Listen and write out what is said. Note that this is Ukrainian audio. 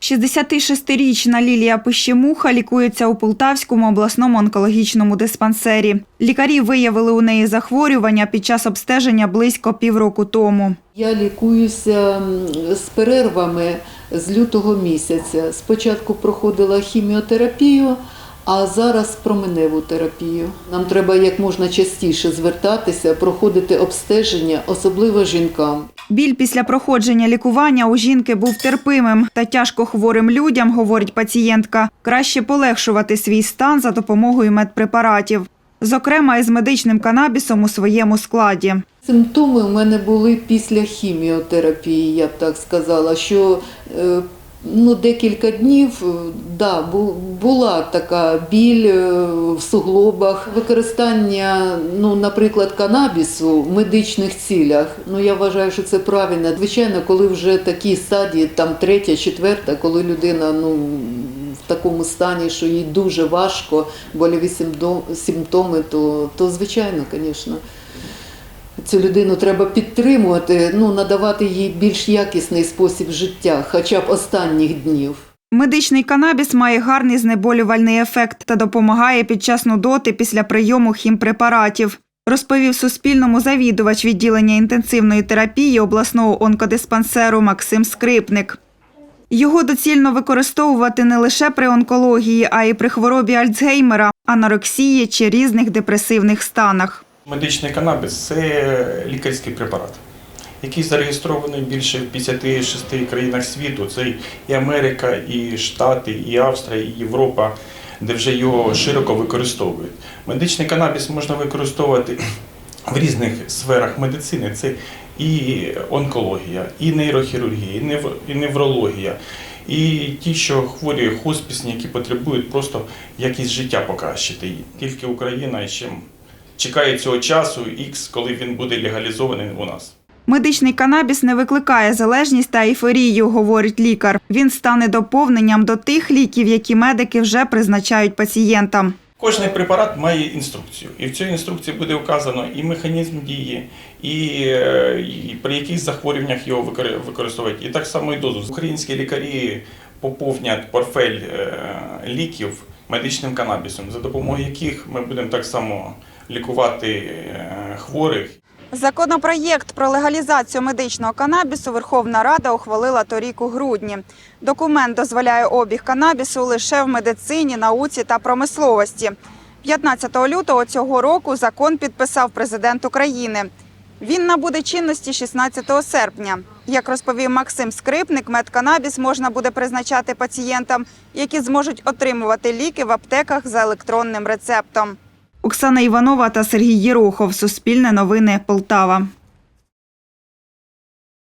66-річна Лілія Пищемуха лікується у Полтавському обласному онкологічному диспансері. Лікарі виявили у неї захворювання під час обстеження близько півроку тому. Я лікуюся з перервами з лютого місяця. Спочатку проходила хіміотерапію, а зараз променеву терапію. Нам треба як можна частіше звертатися, проходити обстеження, особливо жінкам. Біль після проходження лікування у жінки був терпимим та тяжко хворим людям, говорить пацієнтка, краще полегшувати свій стан за допомогою медпрепаратів, зокрема із медичним канабісом у своєму складі. Симптоми у мене були після хіміотерапії, я б так сказала, що е, ну, декілька днів е, да, була така біль е, в суглобах, використання, ну, наприклад, канабісу в медичних цілях. Ну, я вважаю, що це правильно. Звичайно, коли вже такі стадії, там третя, четверта, коли людина ну, в такому стані, що їй дуже важко, симптом- симптоми, то, то звичайно, звісно. Цю людину треба підтримувати, ну надавати їй більш якісний спосіб життя, хоча б останніх днів. Медичний канабіс має гарний знеболювальний ефект та допомагає під час нудоти після прийому хімпрепаратів. Розповів Суспільному завідувач відділення інтенсивної терапії обласного онкодиспансеру Максим Скрипник. Його доцільно використовувати не лише при онкології, а й при хворобі Альцгеймера, анорексії чи різних депресивних станах. Медичний канабіс це лікарський препарат, який зареєстрований більше в 56 країнах світу. Це і Америка, і Штати, і Австрія, і Європа, де вже його широко використовують. Медичний канабіс можна використовувати в різних сферах медицини. Це і онкологія, і нейрохірургія, і неврологія. І ті, що хворі хоспісні, які потребують просто якість життя покращити. Тільки Україна ще чекає цього часу, X, коли він буде легалізований у нас. Медичний канабіс не викликає залежність та ейфорію, говорить лікар. Він стане доповненням до тих ліків, які медики вже призначають пацієнтам. Кожний препарат має інструкцію, і в цій інструкції буде вказано і механізм дії, і, е, і при яких захворюваннях його викори- використовують, і так само і дозу. Українські лікарі поповнять портфель е, ліків медичним канабісом, за допомогою яких ми будемо так само лікувати е, хворих Законопроєкт про легалізацію медичного канабісу Верховна Рада ухвалила торік у грудні. Документ дозволяє обіг канабісу лише в медицині, науці та промисловості. 15 лютого цього року закон підписав президент України. Він набуде чинності 16 серпня. Як розповів Максим Скрипник, медканабіс можна буде призначати пацієнтам, які зможуть отримувати ліки в аптеках за електронним рецептом. Оксана Іванова та Сергій Єрохов. Суспільне новини Полтава.